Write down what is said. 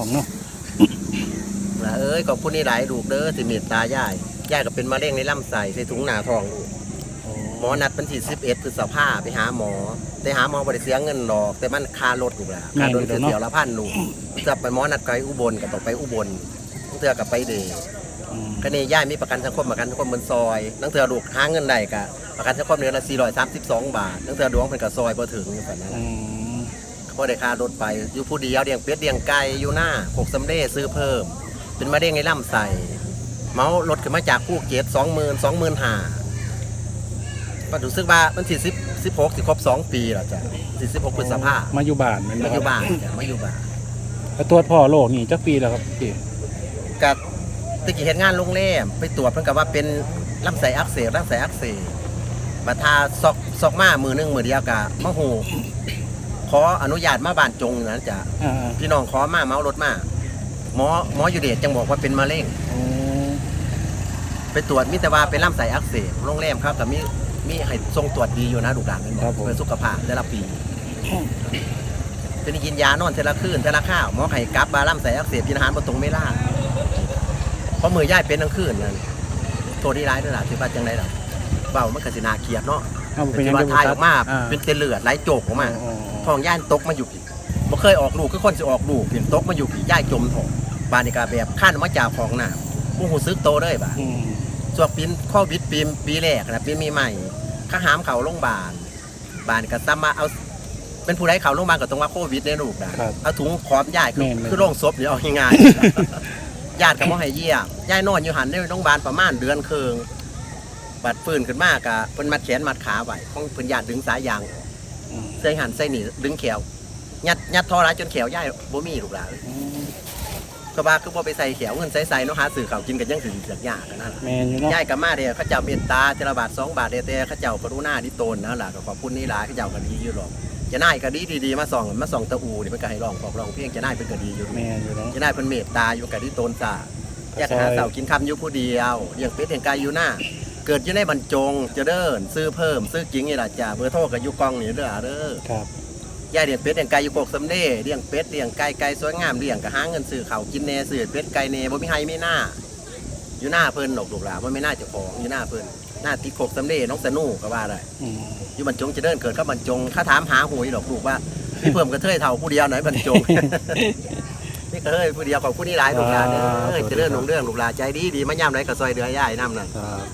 องเนาะว่าเอ้ยขอบคุณนี่หลายลูกเด้อสิเมตตายายยายก็เป็นมะเร็งในลำไส้ใส่ถุงหนาทองลูกหมอนัดเป็นที่11พฤษภาไปหาหมอ แต่หาหมอบริเสียเงินหรอก แต่มันค่ารถลูกแหละค่ารถเสียละพันลูกจะไปหมอนัดไกลอุบลก็ต้องไปอุบลตั้งเทือกับไปเดย์อืมก็นี่ย่ายมีประกันสังคมประกันสังคมบนซอยตั้งเทือลูกหาเงินได้กะประกันสังคมเดือนละ432 บาทตั้งเทือดวงเป็นกับซอยบ่ถึงแบบนั้นอืมเพราะได้ค่ารถไป อยู่ผู้เดียวเลี้ยงเป็ดเลี้ยงไก่อยู่หน้าหกสำเร็จซื้อเพิ่ม เป็นมะเร็งในลำไส้เมารถขึ้นมาจากภูเก็ตสองหมื่นสองหมื่นห้าก็รู้สึกว่ามันสี่สิบสิบหกสิครบสองปีแล้วจ้ะสี่สิบหกพฤษภามาอยู่บ้านแม่นมาบ่อยู่ครับบ้านจ้ะมาอยู่บ้านแล้วตรวจพ่อโรคนี่จักปีแล้วครับพี่กับตะกี้เห็นงานโรงแรมไปตรวจเพิ่นกับว่าเป็นลำไส้อักเสบลำไส้อักเสบบัดทาซอกซอกมามือหนึงมือเดียวกะมะหู ขออนุญาตมาบ้านจงนะจ้ะอ่าพี่น้องขอมาเมารถมาหมอหมออยู่เดชจังบอกว่าเป็นมะเร็งๆโอ้ไปตรวจมิตรว่าเป็นลำไส้อักเสบโรงแรมครับแต่มีมีให้ทรงตรวจดีอยู่นะดูกหลานเป็นบอกเพื่อสุขภาพแต่ละปีเป็นกินยานอนเทละคืนเทละข้าวหมอให้กลับบาลำไส้อักเสบกินอาหารบ่ตรงไม่ล่าเพราะมือย่ายเป็นทั้งคืนนั่นโทษที่ร้ายด้วยล่ะที่ว่าจังไดล่ะเบามันก็สินาเครียดเนาะเอาเป็เป็นนยังว่าไงทายออกมาอ่าเป็นเตเลือดไหลโจกออกมาอ๋อ ทองย่านตกมาอยู่ผีบ่เคยออกลูกคือคนสิออกลูกเห็นตกมาอยู่ผีย่ายจมทองบานนี่ก็แบบขั้นมาจากของหน้าผู้หูซึกโตเลยบ่าอืมช่วงปีนโควิดปีปีแรกนะปีมีใหม่ข้าหามเขาโรงพยาบาลบานก็ซ้ำมาเอาเป็นผู้ใดเขาโรงพยาบาลก็ต้องว่าโควิดในลูกนะครับเอาถุงขอมย่ายคือแม่นๆคือโรงศพนี่เอาง่ายๆญาติก็บ่ให้เยี่ยมย่ายนอนอยู่หันในโรงพยาบาลประมาณเดือนครึ่งบัดฟื้นขึ้นมากะเพิ่นมัดแขนมัดขาไว้ของเพิ่นญาติดึงสายยางอืม ใส่หันใส่นี่ดึงแขวยัดยัดทอร้ายจนแขวย่ายบ่มีลูกหลานเลยอืมก็ว่าคือบ่ไปใส่แขวเงินใส่ใส่เนาะหาซื้อข้าวกินกันยังสิเสียยากกันนั่นล่ะแม่นอยู่เนาะย่ายกับมาเดียวเขาเจ้าเมตตาเจรบาทสองบาทเดียวแต่เขาเจ้ากรุณาที่ตนนะล่ะก็ขอบคุณนี่หลายเขาเจ้าก็ดีอยู่หรอกจะน่ายก็ดีดีๆมาส่องมาส่องตะอูนี่มันก็ให้ลองบอกลองเพียงจะน่ายเป็นก็ดีอยู่แม่นอยู่เนาะจะน่ายเป็นเมตตาอยู่กับที่ตนจ้าอยากหาเสากินคำอยู่ผู้เดียวเลี้ยงเป็ดเลี้ยงไก่อยู่หน้า เกิดอยู่ในบรรจงเจะเดิน ซื้อเพิ่ม ซื้อกิ้งนี่ล่ะจ้าเบอร์โทรกับอยู่กองนี่เด้อเด้อครับ ยายเลี้ยงเป็ดเลี้ยงไก่อยู่โกกสำเร็จเลี้ยงเป็ดเลี้ยงไก่ไก่สวยงามเลี้ยงก็หาเงินซื้อเขาวกินแหน่ซื้อเป็ดไก่แหน่บ่มีให้ไม่น่าอยู่หน้าเพิ่นหนกลูกหลานมันไม่น่าจะของอยู่หน้าเพิ่นหน้าตีโคกสำเร็จน้องสนุก็ว่าได้ อืมอยู่บรรจงจะเดินเกิดก็บรรจงข้าถามหาหวยดอกลูกว่าพี่เพิ่มกระเทยเท่าผู้เดียวไหนบรรจง นี่กระเทยผู้เดียวของผู้นี้หลายลูกหลานเด้อเอ้ยจะเดินหนงเรื่องลูกหลานใจดีดีมาย่ำไรก็ซอยเดือยย่ายน้ำนั่นครับ